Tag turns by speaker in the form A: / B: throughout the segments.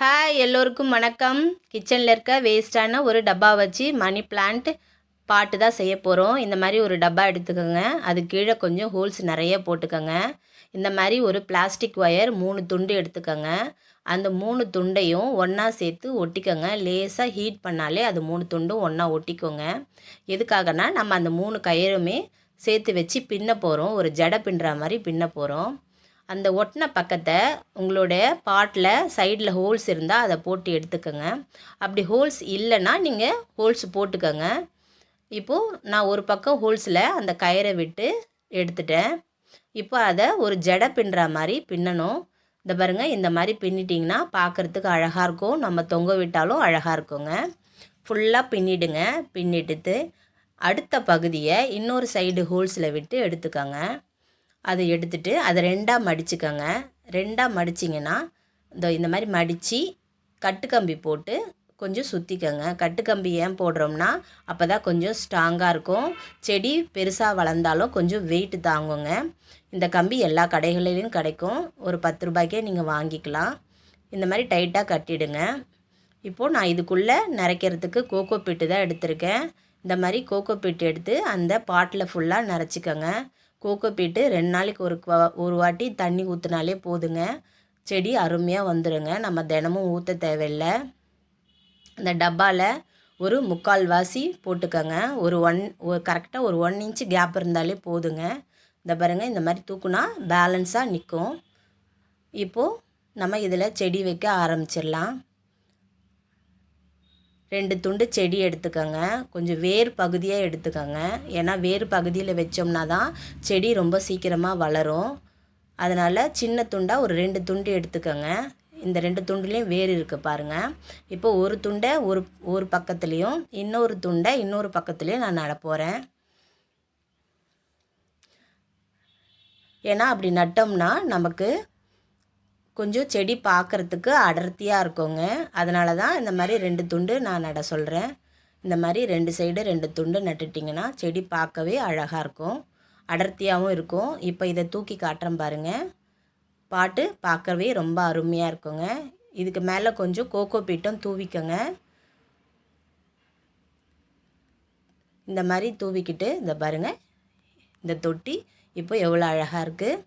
A: Hi எல்லோருக்கும் வணக்கம். கிச்சனில் இருக்க வேஸ்ட்டான ஒரு டப்பா வச்சு மணி பிளான்ட் பாட்டு தான் செய்ய போகிறோம் இந்த மாதிரி ஒரு டப்பா எடுத்துக்கோங்க. அது கீழே கொஞ்சம் ஹோல்ஸ் நிறைய போட்டுக்கோங்க. இந்த மாதிரி ஒரு பிளாஸ்டிக் ஒயர் மூணு துண்டு எடுத்துக்கோங்க. அந்த மூணு துண்டையும் ஒன்றா சேர்த்து ஒட்டிக்கோங்க. லேசாக ஹீட் பண்ணாலே அது மூணு துண்டும் ஒன்றா ஒட்டிக்கோங்க. எதுக்காகனா நம்ம அந்த மூணு கயிறுமே சேர்த்து வச்சு பின்ன போகிறோம் ஒரு ஜடை பின்னுற மாதிரி பின்ன போகிறோம் அந்த ஒட்டின பக்கத்தை உங்களோட பாட்டில் சைடில் ஹோல்ஸ் இருந்தால் அதை போட்டு எடுத்துக்கோங்க. அப்படி ஹோல்ஸ் இல்லைன்னா நீங்கள் ஹோல்ஸ் போட்டுக்கோங்க. இப்போது நான் ஒரு பக்கம் ஹோல்ஸில் அந்த கயிறை விட்டு எடுத்துட்டேன். இப்போ அதை ஒரு ஜடை பின்னுற மாதிரி பின்னணும். இந்த பாருங்கள் இந்த மாதிரி பின்னிட்டிங்கன்னா பார்க்குறதுக்கு அழகாக இருக்கும். நம்ம தொங்க விட்டாலும் அழகாக இருக்குங்க. ஃபுல்லாக பின்னிடுங்க. பின்னிட்டு அடுத்த பகுதியை இன்னொரு சைடு ஹோல்ஸில் விட்டு எடுத்துக்கோங்க. அதை எடுத்துட்டு அதை ரெண்டாக மடிச்சுக்கோங்க. ரெண்டாக மடிச்சிங்கன்னா இந்த இந்த மாதிரி மடித்து கட்டுக்கம்பி போட்டு கொஞ்சம் சுற்றிக்கோங்க கட்டுக்கம்பி ஏன் போடுறோம்னா அப்போ தான் கொஞ்சம் ஸ்ட்ராங்காக இருக்கும். செடி பெருசாக வளர்ந்தாலும் கொஞ்சம் வெயிட் தாங்குங்க. இந்த கம்பி எல்லா கடைகளிலையும் கிடைக்கும். ஒரு பத்து ரூபாய்க்கே நீங்கள் வாங்கிக்கலாம். இந்த மாதிரி டைட்டாக கட்டிடுங்க. இப்போது நான் இதுக்குள்ளே நிறைக்கிறதுக்கு கோகோ பிட்டு தான் எடுத்திருக்கேன். இந்த மாதிரி கோகோ பிட்டு எடுத்து அந்த பாட்டில் ஃபுல்லாக நிறச்சிக்கோங்க கோகோ பீட்டு ரெண்டு நாளைக்கு ஒரு ஒரு வாட்டி தண்ணி ஊற்றினாலே போதுங்க. செடி அருமையாக வந்துடுங்க நம்ம தினமும் ஊற்ற தேவையில்லை. இந்த டப்பாவில் ஒரு முக்கால் வாசி போட்டுக்கோங்க. ஒரு ஒன் ஒரு கரெக்டாக ஒரு ஒன் இன்ச்சு கேப் இருந்தாலே போதுங்க. இந்த பாருங்கள் இந்த மாதிரி தூக்குனா பேலன்ஸாக நிற்கும் இப்போது நம்ம இதில் செடி வைக்க ஆரம்பிச்சிடலாம். ரெண்டு துண்டு செடி எடுத்துக்கோங்க. கொஞ்சம் வேர் பகுதியாக எடுத்துக்கோங்க. ஏன்னா வேர் பகுதியில் வச்சோம்னா தான் செடி ரொம்ப சீக்கிரமாக வளரும். அதனால் சின்ன துண்டாக ஒரு ரெண்டு துண்டு எடுத்துக்கோங்க. இந்த ரெண்டு துண்டுலேயும் வேர் இருக்குது பாருங்கள் இப்போ ஒரு துண்டை ஒரு ஒரு பக்கத்துலேயும் இன்னொரு துண்டை இன்னொரு பக்கத்துலேயும் நான் நடப்போகிறேன் ஏன்னா அப்படி நட்டோம்னா நமக்கு கொஞ்சம் செடி பார்க்குறதுக்கு அடர்த்தியாக இருக்குங்க. அதனால தான் இந்த மாதிரி ரெண்டு துண்டு நான் நட சொல்கிறேன் இந்த மாதிரி ரெண்டு சைடு ரெண்டு துண்டு நட்டுட்டிங்கன்னா செடி பார்க்கவே அழகாக இருக்கும். அடர்த்தியாகவும் இருக்கும். இப்போ இதை தூக்கி காட்டுறேன் பாருங்கள் பாட்டு பார்க்கவே ரொம்ப அருமையாக இருக்குங்க. இதுக்கு மேலே கொஞ்சம் கோகோ பீட்டும் தூவிக்கோங்க. இந்த மாதிரி தூவிக்கிட்டு இந்த பாருங்கள் இந்த தொட்டி இப்போ எவ்வளோ அழகாக இருக்குது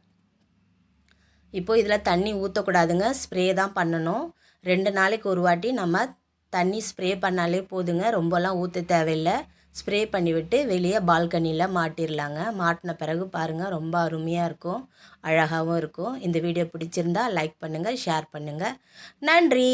A: இப்போது இதில் தண்ணி ஊற்றக்கூடாதுங்க. ஸ்ப்ரே தான் பண்ணணும். ரெண்டு நாளைக்கு ஒரு வாட்டி நம்ம தண்ணி ஸ்ப்ரே பண்ணாலே போதுங்க. ரொம்பலாம் ஊற்ற தேவையில்லை. ஸ்ப்ரே பண்ணிவிட்டு வெளியே பால்கனியில் மாட்டிடலாங்க மாட்டின பிறகு பாருங்கள் ரொம்ப அருமையாக இருக்கும். அழகாகவும் இருக்கும். இந்த வீடியோ பிடிச்சிருந்தா லைக் பண்ணுங்கள் ஷேர் பண்ணுங்கள் நன்றி!